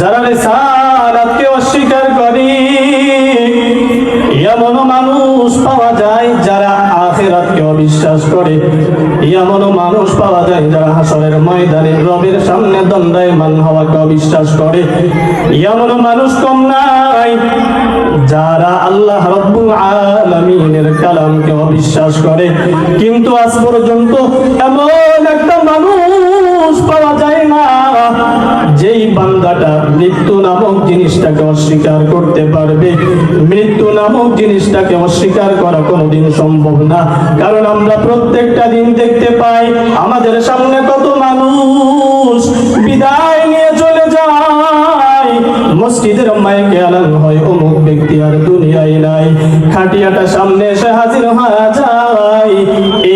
যারা রেসালাতকে অস্বীকার করে এমন মানুষ পাওয়া যায় যারা আখেরাতকে অবিশ্বাস করে। এমন মানুষ পাওয়া যায় যারা হাসরের ময়দানে রবের সামনে দণ্ডায়মান হওয়াকে অবিশ্বাস করে। এমন মানুষ কম নাই যারা আল্লাহ রব্বুল আলামিনের কালামকে অবিশ্বাস করে। কিন্তু আজ পর্যন্ত নামক জিনিসটাকে অস্বীকার করতে পারবে। মৃত্যু নামক জিনিসটাকে অস্বীকার করা কোনোদিন সম্ভব না। কারণ আমরা প্রত্যেকটা দিন দেখতে পাই, আমাদের সামনে কত মানুষ বিদায় নিয়ে চলে যায়। মসজিদের মাইকে আলান হয় অমুক ব্যক্তি আর দুনিয়ায় নাই। খাটিয়াটা সামনে এসে হাজির হয়ে যায়।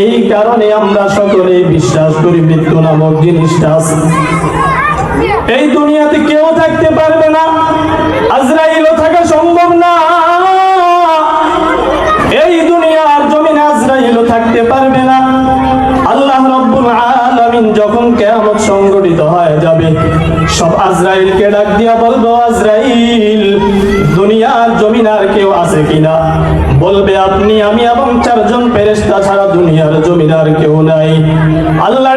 এই কারণে আমরা সকলে বিশ্বাস করি মৃত্যু নামক জিনিসটা। আছে এই দুনিয়াতে কেউ থাকতে পারবে না। আজরাইলও থাকা সম্ভব না। এই দুনিয়ার জমিন আজরাইলও থাকতে পারবে না। আল্লাহ রব্বুল আলামিন যখন কিয়ামত সংগঠিত হয়ে যাবে, সব আজরাইলকে ডাক দিয়া বলব, আজরাইল, দুনিয়ার জমিন আর কেউ আছে কিনা? বলবে, আপনি, আমি এবং চারজন ফেরেশতা ছাড়া দুনিয়ার জমিন আর কেউ নাই। আল্লাহ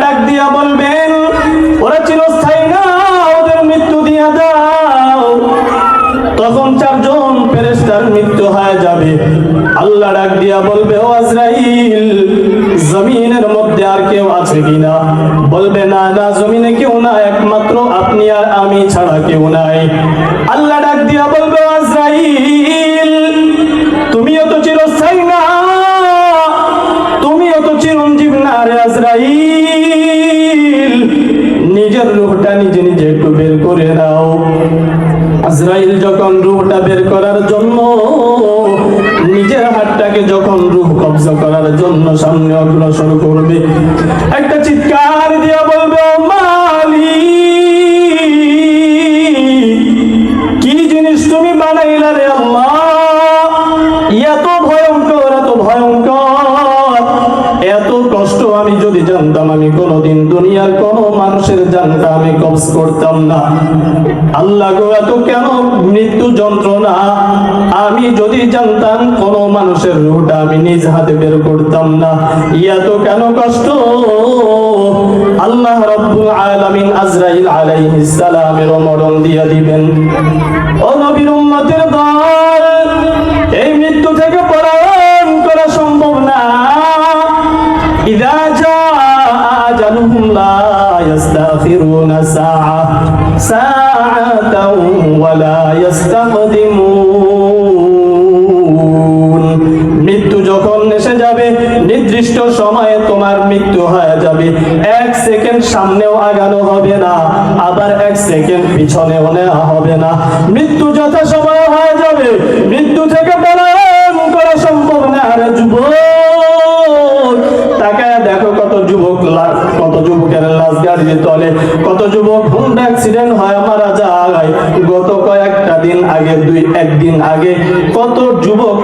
কিনা বলবে, না না, জমিনে কেউ না একমাত্র আপনি আর আমি ছাড়া কেউ নাই। আল্লাহ ডাক দিয়া বলবে আজরাইল তুমিও তো চিরস্থায়ী না, তুমিও তো চিরঞ্জীব না রে আজরাইল নিজের রূহটা নিজে নিজে একটু বের করে নাও। আজরাইল যখন রূহটা বের করার জন্য, নিজের হাতটাকে যখন রূহ কবজা করার জন্য সামনে অগ্রসর করবে চিৎকার দিয়ে বলবে মালি কি জিনিস তুমি বানাইলা রে এত ভয়ঙ্কর এত ভয়ঙ্কর। এত কষ্ট আমি যদি জানতাম, আমি কোনোদিন দুনিয়ার কোন মানুষের জানটা আমি কবজ করতাম না। আল্লাহ গো, এত কেন মৃত্যু যন্ত্রণা? আমি যদি জানতাম কোন মানুষের রুট আমি নিজ হাতে বের করতাম না। ইয়া তো কেন কষ্ট? আল্লাহ রব্বুল আলামিন আজরাইল আলাইহিস সালামের মরণ দিয়া দিবেন। ও সময়ে তোমার মৃত্যু হয়ে যাবে। এক সেকেন্ড সামনেও আগানো হবে না, আবার এক সেকেন্ড পিছনেও নেওয়া হবে না। মৃত্যু যথা সময় হয়ে যাবে। মৃত্যু থেকে পলায়ন করা সম্ভব না আরে যুবক। কত যুবক অ্যাক্সিডেন্ট হয়, মারা যায়। গত কয়েকটা দিন আগে, দুই, একদিন আগে কত যুবক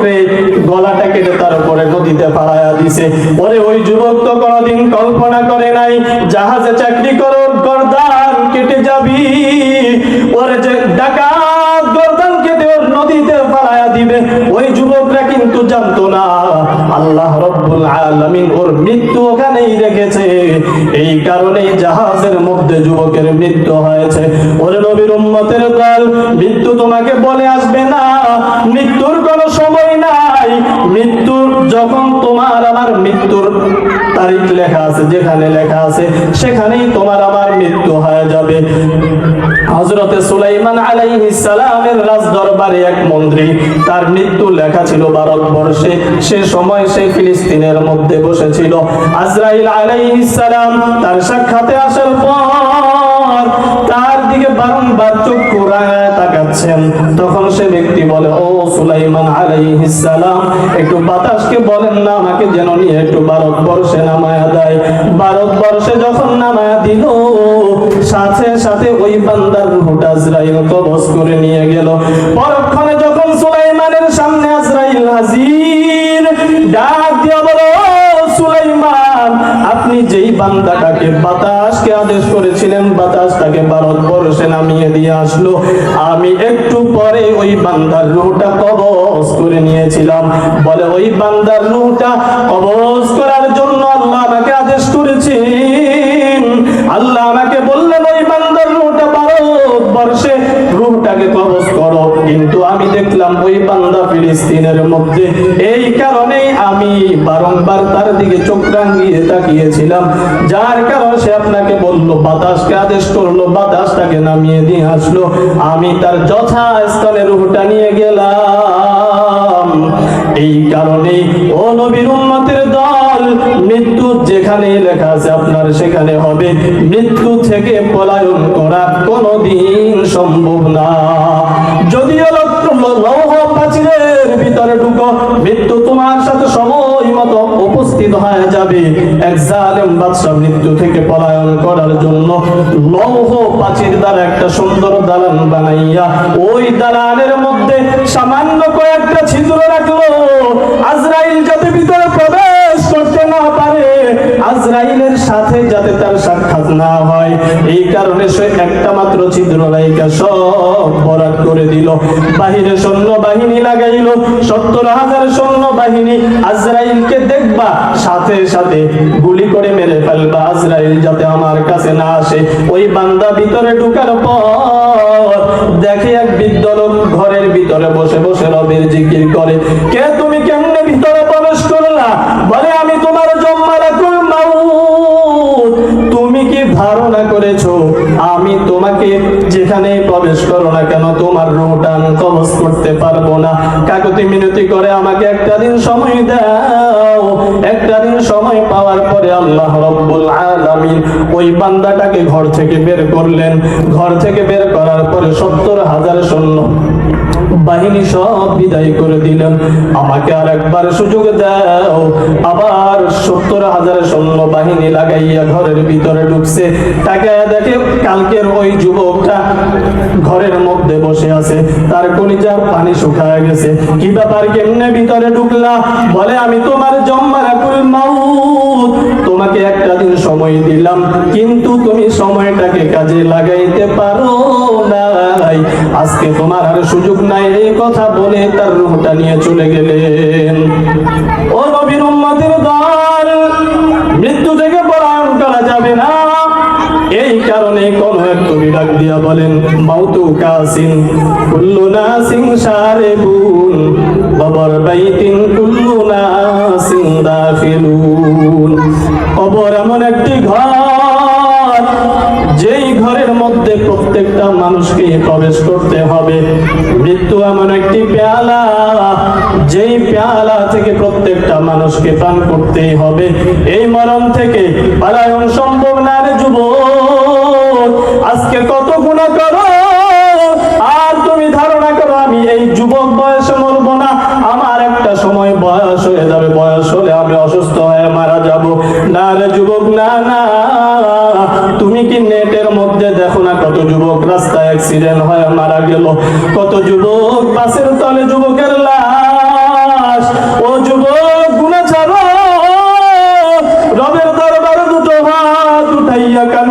গলাটা কেটে তার নদীতে পাড়ায়া দিছে। ওরে ওই যুবক তো কোনোদিন কল্পনা করে নাই, জাহাজে চাকরি করো গর্দান কেটে যাবি। ওরে যে ডাকাত গর্দান কেটে ওর নদীতে পাড়ায়া দিবে, ওই যুবকরা কিন্তু জানতো না। আল্লাহ রব্বুল আলামিন ওর মৃত্যু ওখানেই রেখেছে। এই কারণে জাহাজের মধ্যে যুবকের মৃত্যু হয়েছে। ওরে নবীর উম্মতের দল, মৃত্যু তোমাকে বলে আসবে না। মৃত্যুর কোনো সময় নাই মৃত্যুর যখন তোমার আমার মৃত্যুর তারিখ লেখা আছে, যেখানে লেখা আছে, সেখানেই তোমার আমার মৃত্যু হয়ে যাবে। হজরতে সুলাইমান আলাইহিস সালামের রাজ দরবারে এক মন্ত্রী, তার মৃত্যু লেখা ছিল ভারতবর্ষে। সে সময় সে ফিলিস্তিনের মধ্যে বসেছিল। আজরাইল আলাইহিস সালাম তার সাক্ষাতে আসার পর তার দিকে বারংবার চক্ষু রাঙায় তাকাচ্ছেন। তখন সে বলে ও সুলাইমান আলাইহিস সালাম, একটু বাতাসকে বলেন না, আমাকে যেন নিয়ে একটু ভারতবর্ষে নামায়া দেয়। ভারতবর্ষে যখন নামায়া দিল, সাথে সাথে ওই বান্দার রুহটা আজরাইল কবজ করে নিয়ে গেল। পরক্ষণে যখন সুলাইমানের সামনে আজরাইল হাজির, ডাক দিয়ে বলো বান্দাটাকে বাতাসকে আদেশ করেছিলেন বাতাস তাকে ভারতবর্ষে নামিয়ে দিয়ে আসলো। আমি একটু পরে ওই বান্দার রুহটা কবজ করে নিয়েছিলাম। বলে, ওই বান্দার রুহটা কবজ করার আমি ওই বান্দা ফিলিস্তিনের মধ্যে। এই কারণেই আমি বারংবার তার দিকে চোখ রাঙিয়ে তাকিয়েছিলাম। যার কারণে সে আপনাকে বলল, বাতাসকে আদেশ করল, বাতাসটাকে নামিয়ে দিয়ে আসলো। আমি তার যথা স্থলে রুহটা নিয়ে গেলাম। এই কারণে ও নবীর উম্মতের দল, মৃত্যু যেখানে লেখা আছে আপনার সেখানে হবে। মৃত্যু থেকে পলায়ন করা কোনোদিন সম্ভব না। ভিতরে ঢুকো, মৃত্যু তোমার সাথে সময় মতো উপস্থিত হয়ে যাবে। এক জালেম বাদশা মৃত্যু থেকে পলায়ন করার জন্য লৌহ প্রাচীর দ্বারা একটা সুন্দর দালান বানাইয়া ওই দালানের মধ্যে সামান্য কয়েকটা ছিদ্র রাখল আজরাইল যাতে ভিতরে প্রবেশ করতে না পারে আজরাইলের সাথে যাতে তার সাক্ষাৎ না হয়, এই কারণে সে একটা মাত্র ছিদ্র লাইকা সব বরাদ করে দিল। বাহিরে সৈন্য বাহিনী লাগাইল, সত্তর হাজার সৈন্য বাহিনী আজরাইলকে দেখবা, সাথে সাথে গুলি করে মেরে ফেলবা। আজরাইল যাতে আমার কাছে না আসে, ওই বান্দা ভিতরে ঢুকার পর দেখে এক বৃদ্ধ লোক ঘরের ভিতরে বসে বসে রবের জিকির করে। কে ধারণা করেছ? আমি তোমাকে যেখানে প্রবেশ করো না কেন, তোমার রোটান কবজ করতে পারব না। কাকতি মিনতি করে আমাকে একটা দিন সময় দাও। একটা দিন সময় পাওয়ার পরে আল্লাহ রব্বুল আলামিন ওই বান্দাটাকে ঘর থেকে বের করলেন। ঘর থেকে বের করার পরে সত্তর হাজার সৈন্য বাহিনী সব বিদায় করে দিলেন। আমাকে আর একবার সুযোগ দাও। আবার সত্তর হাজার সৈন্য বাহিনী লাগাইয়া ঘরের ভিতরে ঢুকছে। তাকে দেখে কালকের ওই যুবকটা ঘরের মধ্যে বসে আছে। তার কলিজার পানি শুকায় গেছে। কি ব্যাপার, কেমনে ভিতরে ঢুকলা? বলে, আমি তোমার জম্মা রাখুল মাউত। তোমাকে একটা দিন সময় দিলাম। কিন্তু তুমি সময়টাকে কাজে লাগাইতে পারো আজকে তোমার আর সুযোগ নাই, এই কথা বলে তার রুহটা নিয়ে চলে গেলেন। ও নবীর উম্মতের দল, মৃত্যু থেকে পলায়ন করা যাবে না। এই কারণে কোন এক কবি ডাক দিয়া বলেন, মাউতু কাসিন কুল্লু নাসিন সারে বুন বাবার বাইতিন কুল্লু মানুষকে পান করতেই হবে। এই মরণ থেকে পালায়ন সম্ভব না রে যুবক। আজকে কত গুণা করো, আর তুমি ধারণা করো আমি এই যুবক বয়সে মরবো না। আমার একটা সময় বয়স হয়ে যাবে, বয়স হলে আমি অসুস্থ হয়ে মারা যাব। না রে যুবক, না না। তুমি কি নেটের মধ্যে দেখো না কত যুবক রাস্তায় অ্যাক্সিডেন্ট হয়ে মারা গেল? কত যুবক বাসের তলে যুবকের লাশ una calma.